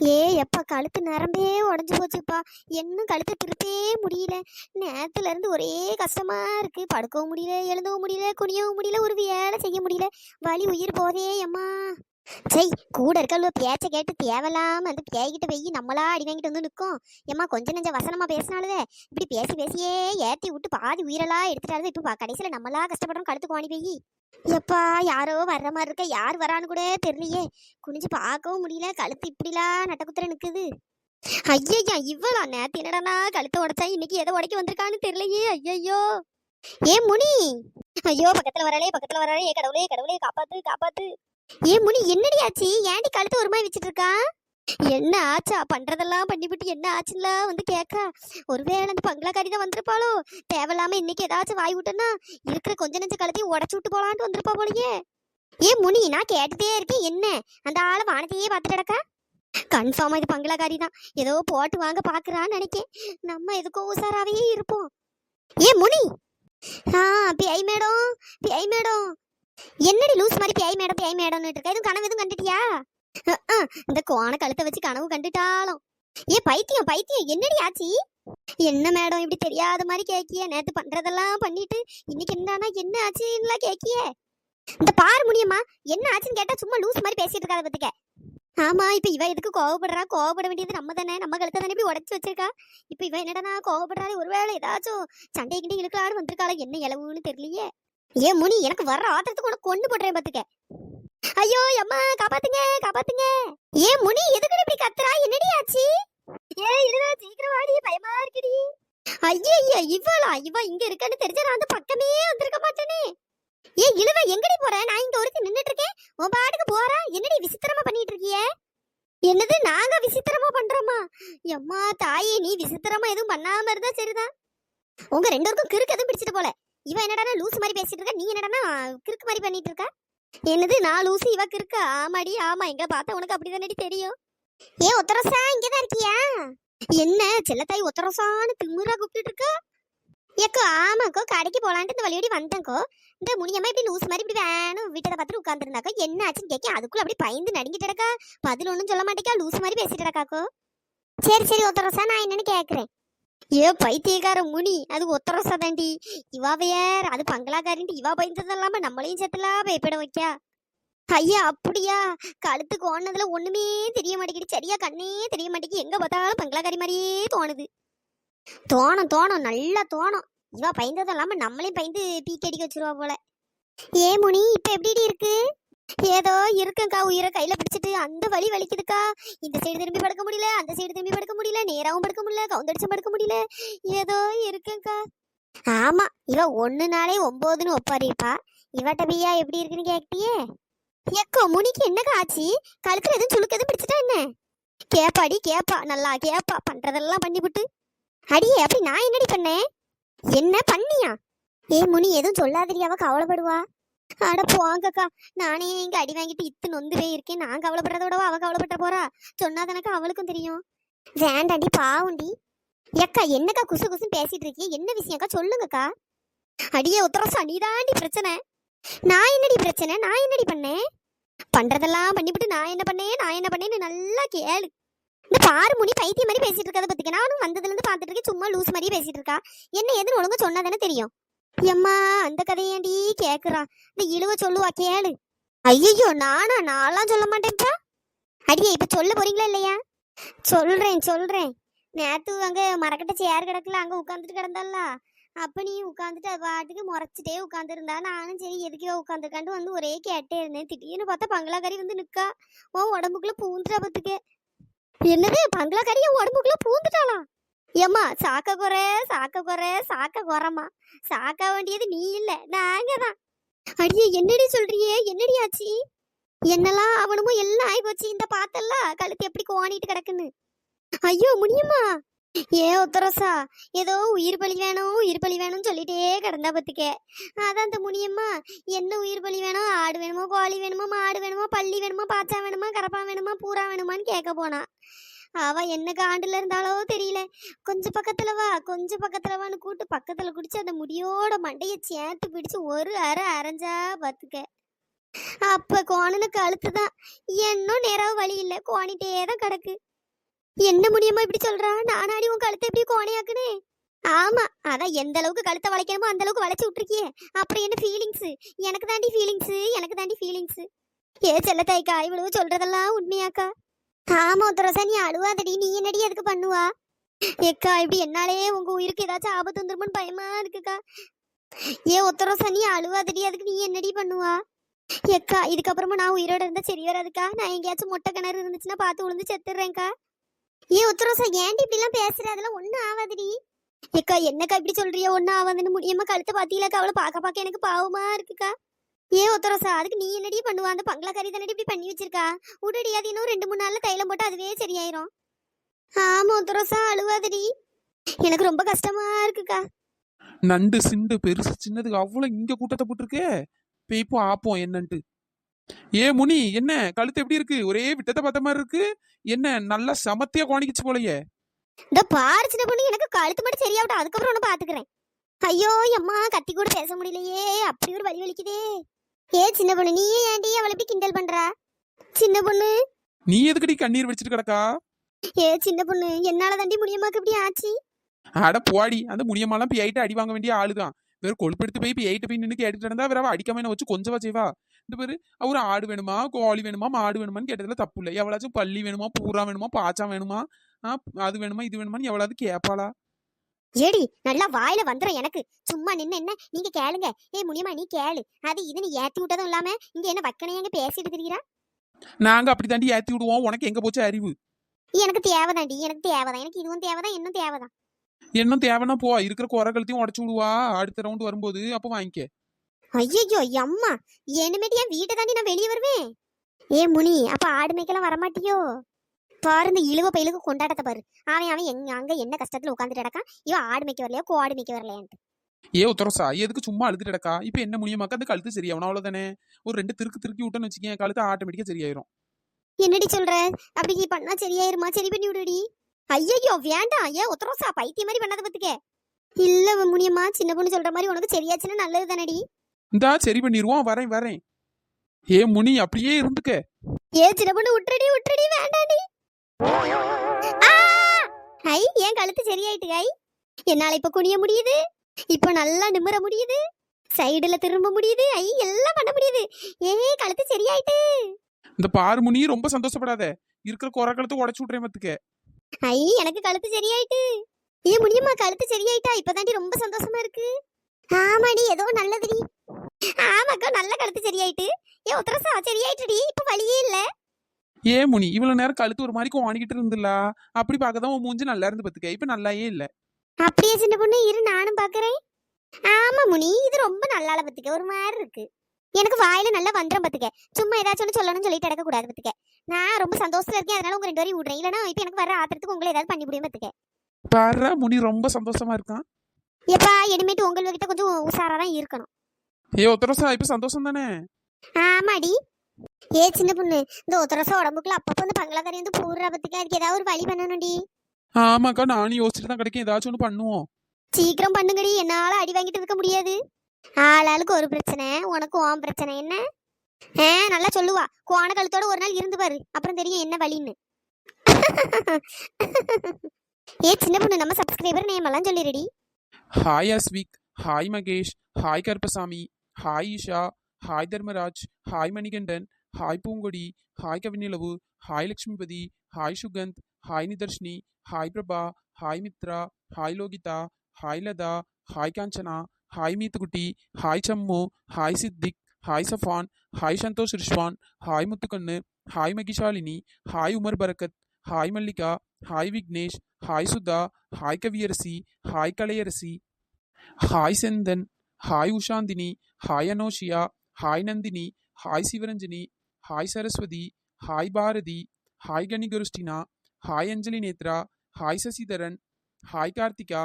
ஏ எப்பா கழுத்து நரம்பே உடஞ்சி போச்சுப்பா. இன்னும் கழுத்தை திருப்பே முடியல. நேரத்துல இருந்து ஒரே கஷ்டமா இருக்கு. படுக்கவும் முடியல எழுந்தவும் முடியல குனியவும் முடியல ஒரு வேலை செய்ய முடியல. வலி உயிர் போதே அம்மா. சை கூட இருக்கல்வ பேச்ச கேட்டு தேவையில்லாம அந்த பேய்கிட்ட போய் நம்மளா அடி வாங்கிட்டு வந்து நிற்கும் ஏம்மா கொஞ்சம் நெஞ்ச வசனமா பேசினாலுதே இப்படி பேசி பேசியே ஏத்தி விட்டு பாதி உயிரெல்லாம் எடுத்துட்டாரு இப்போ கடைசியில் நம்மளா கஷ்டப்படுறோம் கழுத்து கோணி போய். எப்பா யாரோ வர்ற மாதிரி இருக்க? யார் வரான்னு கூட தெரியலையே. குனிஞ்சு பார்க்கவும் முடியல. கழுத்து இப்படிலாம் நட்டக்குத்துற நிக்குது. ஐயய்யா இவ்வளோ நேத்து என்னடா கழுத்தை உடைச்சா? இன்னைக்கு எதை உடைக்க வந்திருக்கான்னு தெரியலையே. ஐயையோ. ஏ முனி. ஐயோ பக்கத்துல வராளே பக்கத்துல வராளே கடவுளே கடவுளே காப்பாத்து காப்பாத்து. ஏ முனி என்னடி ஆச்சு? ஏன்டி கழுத்து ஒரு மாதிரி வச்சுட்டு இருக்கா என்ன ஆச்சா? பண்றதெல்லாம் பண்ணிவிட்டு என்ன ஆச்சுன்னா வந்து கேக்கா ஒருவேளை அந்த பங்களாக்காரி தான் வந்திருப்பாளோ? தேவையில்லாம இன்னைக்கு ஏதாச்சும் வாய் விட்டேன்னா இருக்கிற கொஞ்ச நெஞ்ச கழுத்தையும் உடச்சு விட்டு போலான்ட்டு வந்திருப்பா போலயே. ஏ முனி நான் கேட்டுட்டே இருக்கேன். என்ன? அந்த ஆளை வானத்தையே பார்த்துட்டு கிடக்கா? கன்ஃபார்மா இது பங்களாக்காரி தான். ஏதோ போட்டு வாங்க பாக்குறான்னு நினைக்கேன். நம்ம எதுக்கோ உசாராவே இருப்போம். ஏ முனி! ஆ பிஐ மேடம் பிஐ மேடம். என்னடி லூஸ் மாதிரி பேய் மேடம் பேய் மேடம்னு இருக்க? எதுவும் கனவு எதுவும் கண்டுட்டியா? இந்த கோண கழுத்தை வச்சு கனவு கண்டுட்டாலும். ஏ பைத்தியம் பைத்தியம் என்னடி ஆச்சி? என்ன மேடம் இப்படி தெரியாத மாதிரி கேக்கிய? நேத்து பண்றதெல்லாம் பண்ணிட்டு இன்னைக்கு என்னன்னா என்ன ஆச்சுன்னுலாம் கேக்கியே? இந்த பாரு முடியுமா என்ன ஆச்சுன்னு கேட்டா சும்மா லூஸ் மாதிரி பேசிட்டு இருக்காத பத்துக்க. ஆமா இப்ப இவ எதுக்கு கோவப்படுறா? கோவப்பட வேண்டியது நம்ம தானே. நம்ம கழுத்தை தானே இப்படி உடச்சு வச்சிருக்கா? இப்ப இவ என்னடா கோவப்படுறாரு ஒருவேளை ஏதாச்சும் சண்டை கிண்டி இழுக்கலான்னு வந்திருக்காளா? என்ன இளவுன்னு தெரியலையே. ஏன் முனி எனக்கு வர்ற ஆத்திரத்துக்கு உனக்கு கொண்டு போட்டுறேன் பாத்துக்க. ஐயோ அம்மா காப்பாத்துங்க காப்பாத்துங்க. ஏன் முனி எதுக்கு இப்படி கத்துறா? என்னடி ஆச்சு? ஏ இல்ல சீக்கிரம் வாடி பயமா இருக்குடி. ஐயா இவளா? இவ இங்க இருக்கன்னு தெரிஞ்சா நான் அந்த பக்கமே வந்திருக்க மாட்டேனே. ஏ இழுவ எங்கடி போற? நான் இங்க ஒருத்தி நின்னுட்டு இருக்கேன் உன் பாட்டுக்கு போறா? என்னடி விசித்திரமா பண்ணிட்டு இருக்கிய என்னது நாங்க விசித்திரமா பண்றோமா? எம்மா தாயே நீ விசித்திரமா எதுவும் பண்ணாம இருந்தா சரிதான். உங்க ரெண்டு பேருக்கும் கிறுக்கு எதுவும் பிடிச்சிட்டு போல. இவ என்னடா லூஸ் மாதிரி பேசிட்டு இருக்க? நீ என்னடா கிறுக்கு மாதிரி பண்ணிட்டு இருக்க? என்னது நான் லூசு இவ கிறுக்கு? ஆமாடி ஆமா. எங்க பார்த்தா உனக்கு அப்படிதானடி தெரியும். ஏ ஒத்தரசா இங்கதான் இருக்கியா? என்ன செல்லத்தாய் ஒத்தரசான்னு திமுறா கூப்பிட்டு இருக்க? ஏக்கோ ஆமாக்கோ கடைக்கு போலான்ட்டு இந்த வழியோடி வந்தேங்கோ. இந்த முனியம்மா இப்படி லூஸ் மாதிரி இப்படி வேணும். வீட்டை பார்த்துட்டு உட்காந்துருந்தாக்கோ என்ன ஆச்சுன்னு கேட்க அதுக்குள்ள அப்படி பயந்து நடுங்கிட்டு இருக்கா பதில் ஒன்றும் சொல்ல மாட்டேக்கா. லூஸ் மாதிரி பேசிட்டு இருக்காக்கோ சரி சரி ஒத்தரசா நான் என்னன்னு கேட்குறேன் ஏ பைத்தியக்கார முனி அது ஒத்தரசா தாண்டி. இவா வேற அது பங்களாக்காரின்ட்டு இவா பயந்தது இல்லாம நம்மளையும் சேர்த்துலாம் பயப்பட வைக்கா. ஐயா அப்படியா? கழுத்துக்கு ஓடுனதுல ஒண்ணுமே தெரிய மாட்டேங்குது. சரியா கண்ணே தெரிய மாட்டேங்குது. எங்க பார்த்தாலும் பங்களாக்காரி மாதிரியே தோணுது. தோணும் தோணும் நல்லா தோணும். இவா பயந்ததும் இல்லாம நம்மளையும் பயந்து பீக்கடிக்க வச்சிருவா போல. ஏ முனி இப்ப எப்படி இருக்கு? ஏதோ இருக்குக்கா உயிரை கையில பிடிச்சிட்டு அந்த வழி வலிக்குதுக்கா. இந்த சைடு திரும்பி படுக்க முடியல அந்த சைடு திரும்பி படுக்க முடியல நேராவும் படுக்க முடியல கவுந்தடிச்சும் படுக்க முடியல. ஏதோ இருக்குக்கா ஆமா இவ ஒண்ணு நாளே ஒன்பதுன்னு ஒப்பாரிப்பா இவட்ட பிய்யா எப்படி இருக்குன்னு கேட்டியே? எக்கோ முனிக்கு என்ன காச்சி கழுத்துல எதுவும் சுளுக்கு எதுவும் பிடிச்சிட்டா என்ன? கேப்பாடி கேப்பா நல்லா கேப்பா பண்றதெல்லாம் பண்ணிவிட்டு அடியே அப்படி நான் என்னடி பண்ணேன்? என்ன பண்ணியா? ஏ முனி எதுவும் சொல்லாதடி கவலைப்படுவா. அட போங்கக்கா. நானே இங்க அடி வாங்கிட்டு இத்து நொந்து இருக்கேன். நான் கவலைப்படுறதோட அவ கவலைப்பட்ட போறா? சொன்னா சொன்னாதானக்கா அவளுக்கும் தெரியும். வேண்டாண்டி பாவுண்டி. ஏக்கா என்னக்கா குசு குசுன்னு பேசிட்டு இருக்கீங்க? என்ன விஷயம்க்கா? சொல்லுங்கக்கா. அடியே உத்தரசா நீதாண்டி பிரச்சனை. நான் என்னடி பிரச்சனை? நான் என்னடி பண்ணேன் பண்றதெல்லாம் பண்ணிவிட்டு நான் என்ன பண்ணேன் நான் என்ன பண்ணேன்னு நல்லா கேளு. இந்த பாரு முனி பைத்தியம் மாதிரி பேசிட்டு இருக்கதை பத்திக்க. நானும் வந்ததுல இருந்து பாத்துட்டு இருக்கேன். சும்மா லூஸ் மாதிரியே பேசிட்டு இருக்கா. என்ன எதுன்னு ஒழுங்கா சொன்னா தானே தெரியும். எம்மா அந்த கதையாண்டி கேக்குறான்? இந்த இழுவ சொல்லுவா கேளு. ஐயோ நானா? நான்லாம் சொல்ல மாட்டேன்ப்பா அடியே இப்ப சொல்ல போறீங்களா இல்லையா? சொல்றேன் சொல்றேன். நேத்து அங்க மரக்கட்ட சேர் கிடக்கல அங்க உட்காந்துட்டு கிடந்தால அப்ப நீ உட்காந்துட்டு அது பாட்டுக்கு முறைச்சிட்டே உட்காந்துருந்தா நானும் சரி எதுக்கோ உட்காந்துருக்காண்டு வந்து ஒரே கேட்டே இருந்தேன். திடீர்னு பார்த்தா பங்களாக்காரி வந்து நிக்கா. உன் உடம்புக்குள்ள பூந்துட்டா பத்துக்கு என்னது? பங்களாக்காரி உடம்புக்குள்ள பூந்துட்டாளா? ஏம்மா சாக்க குறை சாக்க குறை சாக்க குறமா சாக்க வேண்டியது நீ இல்ல நாங்க தான். அடியே என்னடி சொல்றியே என்னடி ஆச்சு? என்னெல்லாம் அவனுமோ எல்லாம் ஆகி போச்சு இந்த பாத்தல்ல கழுத்து எப்படி கோணிட்டு கிடக்குன்னு. ஐயோ முடியுமா? ஏ உத்தரசா ஏதோ உயிர் பலி வேணும் உயிர் பலி வேணும்னு சொல்லிட்டே கிடந்தா பத்துக்க. அதான் அந்த முனியம்மா என்ன உயிர் பலி வேணும்? ஆடு வேணுமோ கோழி வேணுமோ மாடு வேணுமோ பள்ளி வேணுமோ பாச்சா வேணுமா கரப்பா வேணுமா பூரா வேணுமான்னு கேட்க போனா. அவ என்ன காண்டுல இருந்தாலோ தெரியல. கொஞ்சம் பக்கத்துல வா கொஞ்சம் பக்கத்துல வான்னு கூட்டு பக்கத்துல குடிச்சு அந்த முடியோட மண்டைய சேர்த்து பிடிச்சு ஒரு அரை அரைஞ்சா பாத்துக்க. அப்ப கோணனுக்கு அழுத்துதான் இன்னும் நேரம் வழி இல்ல கோணிட்டே தான் கிடக்கு. என்ன முடியுமா இப்படி சொல்றா? நானாடி உன் கழுத்தை எப்படி கோணையாக்குனே? ஆமா அதான் எந்த அளவுக்கு கழுத்தை வளைக்கணுமோ அந்த அளவுக்கு வளைச்சு விட்டுருக்கியே. அப்புறம் என்ன ஃபீலிங்ஸ் எனக்கு தாண்டி ஃபீலிங்ஸ் எனக்கு தாண்டி ஃபீலிங்ஸ் ஏ செல்லத்தாய்க்கா இவ்வளவு சொல்றதெல்லாம் உண்மையாக்கா? ஆமா ஒத்தரசா நீ அழுவாதடி. நீ என்னடி அதுக்கு பண்ணுவா? ஏக்கா இப்படி என்னாலே உங்க உயிருக்கு ஏதாச்சும் ஆபத்து வந்துருமோன்னு பயமா இருக்குக்கா. ஏ ஒத்தரசா நீ அழுவாதடி. அதுக்கு நீ என்னடி பண்ணுவா? ஏக்கா இதுக்கப்புறமா நான் உயிரோட இருந்தா சரி வராதுக்கா. நான் எங்கேயாச்சும் மொட்டை கிணறு இருந்துச்சுன்னா பார்த்து விழுந்து செத்துடுறேன்க்கா ஏ உத்தரசா ஏன்டி இப்படிலாம் பேசுற? அதெல்லாம் ஒன்றும் ஆகாதுடி ஏக்கா என்னக்கா இப்படி சொல்றிய? ஒன்றும் ஆகாதுன்னு முடியாம கழுத்தை பாத்தீங்களாக்கா அவளை பார்க்க பார்க்க எனக்கு பாவமா இருக்குக்கா. ஏ உத்தரசா அதுக்கு நீ என்னடி பண்ணுவா? அந்த பங்களாக்கறி தானடி இப்படி பண்ணி வச்சிருக்கா? உடடி அது இன்னும் ரெண்டு மூணு நாள்ல தைலம் போட்டு அதுவே சரியாயிரும். ஆமா உத்தரசா அழுவாதடி. எனக்கு ரொம்ப கஷ்டமா இருக்குக்கா. நண்டு சிண்டு பெருசு சின்னதுக்கு அவ்வளவு இங்க கூட்டத்தை போட்டிருக்கே. பேய்ப்போ ஆப்போம் என்னன்ட்டு. ஏ முனி என்ன? கழுத்து எப்படி இருக்கு? ஒரே விட்டத்தை பார்த்த மாதிரி இருக்கு. என்ன நல்லா சமத்தியா கோணிக்கிச்சு போலயே. இந்த பாரு சின்ன பொண்ணு எனக்கு கழுத்து மட்டும் சரியாகட்டும். அதுக்கப்புறம் ஒன்று பாத்துக்கிறேன். ஐயோ அம்மா கத்தி கூட பேச முடியலையே. அப்படி ஒரு வலி வலிக்குதே. ஏ சின்ன பொண்ணு நீ ஏன்டி அவளை இப்படி கிண்டல் பண்றா? சின்ன பொண்ணு. நீ எதுக்கடி கண்ணீர் வடிச்சிட்டு கிடக்கா? ஏ சின்ன பொண்ணு என்னால தாண்டி முடியுமாக்கு இப்படி ஆச்சு? அட போடி அந்த முடியமாலாம் பிஐட்டு அடி வாங்க வேண்டிய ஆளுதான். வெறும் கொழுப்பெடுத்து போய் பிஐட்டு போய் நின்று கேட்டுட்டு இருந்தா வேற அடிக்காம வச்சு கொஞ்சவா செய்வா. இந்த பேரு அவர் ஆடு வேணுமா கோழி வேணுமா மாடு வேணுமான்னு கேட்டதுல தப்பு இல்லை. எவ்வளாச்சும் பள்ளி வேணுமா பூரா வேணுமா பாச்சா வேணுமா அது வேணுமா இது வேணுமான்னு எவ்வளவு கேட்பாளா ஏடி நல்லா வாயில வந்துடும் எனக்கு. சும்மா நின்னு என்ன? நீங்க கேளுங்க. ஏய் முடியுமா நீ கேளு. அது இது நீ ஏத்தி விட்டதும் இல்லாம இங்க என்ன வக்கனையாங்க பேசிட்டு இருக்கிறீரா? நாங்க அப்படி தாண்டி ஏத்தி விடுவோம். உனக்கு எங்க போச்சு அறிவு? எனக்கு தேவைதான்டி எனக்கு தேவைதான். எனக்கு இதுவும் தேவைதான். இன்னும் தேவைதான். இன்னும் தேவைன்னா போ. இருக்கிற குறை கழுத்தையும் உடச்சு விடுவா. அடுத்த ரவுண்ட் வரும்போது அப்போ வாங்கிக்க. ஐயோ அம்மா இனிமேட்டு என் வீட்டை தாண்டி நான் வெளியே வருவேன். ஏ முனி அப்ப ஆடு மேய்க்கெல்லாம் வரமாட்டியோ? பாரு இந்த இழுவ பயிலுக்கு கொண்டாட்டத்தை பாரு. அவன் அவன் எங்க அங்க என்ன கஷ்டத்துல உட்காந்துட்டு கிடக்கான்? இவன் ஆடு மேய்க்க வரலையா கோஆடு மேய்க்க வரலையான்ட்டு. ஏ உத்தரசா எதுக்கு சும்மா அழுதுட்டு கிடக்கா? இப்போ என்ன முடியுமாக்கா அந்த கழுத்து சரியாகணும் அவ்வளவுதானே? ஒரு ரெண்டு திருக்கு திருக்கி விட்டோன்னு வச்சுக்கேன் கழுத்து ஆட்டோமேட்டிக்கா சரியாயிரும். என்னடி சொல்ற? அப்படி பண்ணா சரியாயிருமா? சரி பண்ணி விடுடி. ஐயோ வேண்டாம். ஏன் உத்தரவசா பைத்திய மாதிரி பண்ணாத பத்துக்க. இல்ல முடியுமா சின்ன பொண்ணு சொல்ற மாதிரி உனக்கு சரியாச்சுன்னா நல்லது தானடி இந்தா சரி பண்ணிடுவோம் வரேன் வரேன். ஏ முனி அப்படியே இருந்துக்க. ஏ சின்ன பொண்ணு விட்டுடி விட்டுடி வேண்டாடி! ஐ ஏன் கழுத்து சரியாயிட்டு ஐ என்னால இப்ப குனிய முடியுது? இப்ப நல்லா நிமிர முடியுது? சைடுல திரும்ப முடியுது? ஐ எல்லாம் பண்ண முடியுது. ஏ கழுத்து சரியாயிட்டு. இந்த பாரு முனி ரொம்ப சந்தோஷப்படாத. இருக்கிற குறை கழுத்தை உடச்சு விட்றேன் மத்துக்க ஐ எனக்கு கழுத்து சரியாயிட்டு. ஏ முடியுமா கழுத்து சரியாயிட்டா? இப்பதாண்டி ரொம்ப சந்தோஷமா இருக்கு. ஆமாடி ஏதோ நல்லதுடி. ஆமாக்கா நல்ல கழுத்து சரியாயிட்டு. ஏ உத்தரசா சரியாயிட்டுடி. இப்ப வழியே இல்ல. ஏ முனி இவ்வளவு நேரம் கழுத்து ஒரு மாதிரி கோணிக்கிட்டு இருந்துல? அப்படி பார்க்க தான் உன் மூஞ்சி நல்லா இருந்து பத்துக்க இப்ப நல்லாயே இல்ல. அப்படியே சின்ன பொண்ணு இரு நானும் பாக்குறேன் ஆமா முனி இது ரொம்ப நல்லா பத்துக்க ஒரு மாதிரி இருக்கு. எனக்கு வாயில நல்லா வந்துடும் பத்துக்க சும்மா ஏதாச்சும் ஒன்று சொல்லணும்னு சொல்லிட்டு கிடக்க கூடாது பத்துக்க நான் ரொம்ப சந்தோஷத்துல இருக்கேன். அதனால உங்க ரெண்டு வரையும் விடுறேன். இல்லைன்னா இப்ப எனக்கு வர ஆத்திரத்துக்கு உங்களை ஏதாவது பண்ணி முடியும் பத்துக்க பாரு முனி ரொம்ப சந்தோஷமா இருக்கான் எப்பா இனிமேட்டு உங்கள்கிட்ட கொஞ்சம் உஷாரா தான் இருக்கணும். ஏ உத்தரசா இப்ப சந்தோஷம் தானே? ஆமாடி. ஏ சின்ன பொண்ணு இந்த ஒத்தரசம் உடம்புக்குள்ள அப்பப்போ வந்து பங்களாக்கறி வந்து பூர்ற பத்துக்க அதுக்கு ஏதாவது ஒரு வழி பண்ணணும்டி. ஆமாக்கா நானும் யோசிச்சுட்டு தான் கிடைக்கும் ஏதாச்சும் ஒன்று பண்ணுவோம். சீக்கிரம் பண்ணுங்கடி என்னால அடி வாங்கிட்டு இருக்க முடியாது. ஆளாளுக்கு ஒரு பிரச்சனை உனக்கு உன் பிரச்சனை என்ன? ஆ நல்லா சொல்லுவா. கோண கழுத்தோட ஒரு நாள் இருந்து பாரு அப்புறம் தெரியும் என்ன வழின்னு. ஏ சின்ன பொண்ணு நம்ம சப்ஸ்கிரைபர் நேம் எல்லாம் சொல்லிடுடி hi Aswik hi Mahesh hi Karuppasamy. Hi Eesha hi Dharmaraj. Hi Manikandan. Hi Poongodi hi Kavinilavu hi Lakshmipathi hi Sukanth hi Nitharshini hi Prabha hi Mithra hi Lohitha hi Latha hi Kanchana hi Meethukutti hi Sammu hi Siddique hi Safan hi Santhosh Rizwan hi Muthukannu hi Mahishalini hi Umar Barakath hi Mallika hi Vignesh hi Sudha hi Kaviyarasi hi Kalaiyarasi hi Senthan hi Ushanthini hi Anoshiya hi Nandhini hi Sivaranjini hi Saraswathi hi Bharathi hi Kanikrishtina hi Anjali Nethra hi Sasidharan hi Karthika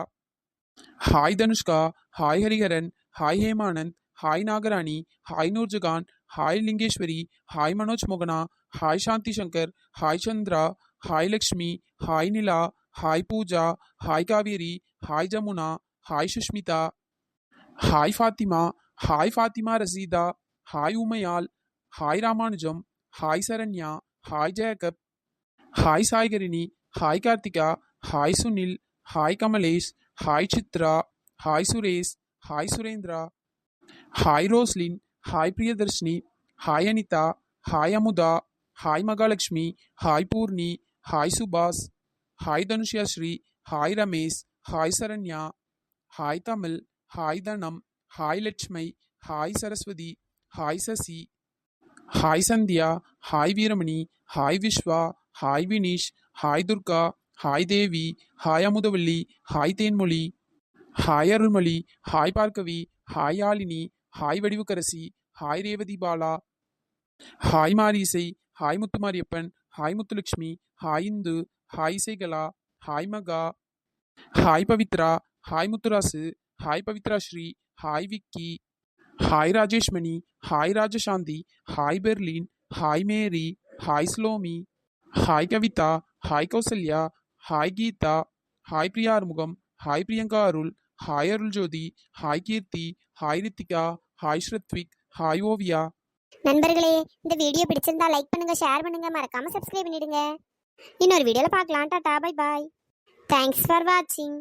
hi Dhanushka hi Hariharan hi Hemanand hi Nagarani hi Noorjahan hi Lingeswari hi Manoj மோகனா hi Shanthi Shankar hi Chandra hi Lakshmi hi Nila hi Pooja hi Kaveri hi Jamuna hi Sushmitha hi Fathima hi Fathima Rasheeda hi Umaiyal hi Ramanujam hi Saranya hi Jacob hi Saikarini hi Karthika hi Sunil hi Kamalesh hi Chitra hi Suresh hi Surendra hi Roslin hi Priyadharshini hi Anitha hi Amudha hi Mahalakshmi hi Poorni hi Subash hi Dhanushya Sri hi Ramesh hi Saranya hi Tamil hi Dhanam hi Lakshmai hi Saraswathi hi Sasi hi Sandhya hi Veeramani hi Viswa hi Vineesh hi Durga hi Devi hi Amudhavalli hi Thenmozhi hi Arulmozhi hi Pargavi hi Aalini hi Vadivukkarasi hi Revathi Bala hi Marisai hi Muthumariyappan hi Muthulakshmi hi Indhu hi Isaikala hi Maha hi Pavithra hi Muthurasu hi Pavithra Sri hi Vicky hi Rajeshmani hi Rajasanthi hi Berlin hi Mary hi Slomi hi Kavitha hi Kausalya hi Geetha hi Priya Arumugam hi Priyanka Arul hi Arul Jothi hi Keerthi hi Rithika hi Sruthvik hi Oviya நண்பர்களே இந்த video பிடிச்சிருந்தா like பண்ணுங்க share பண்ணுங்க மறக்காம subscribe பண்ணிடுங்க. இன்னொரு வீடியோல பார்க்கலாம். Tata bye bye thanks for வாட்சிங்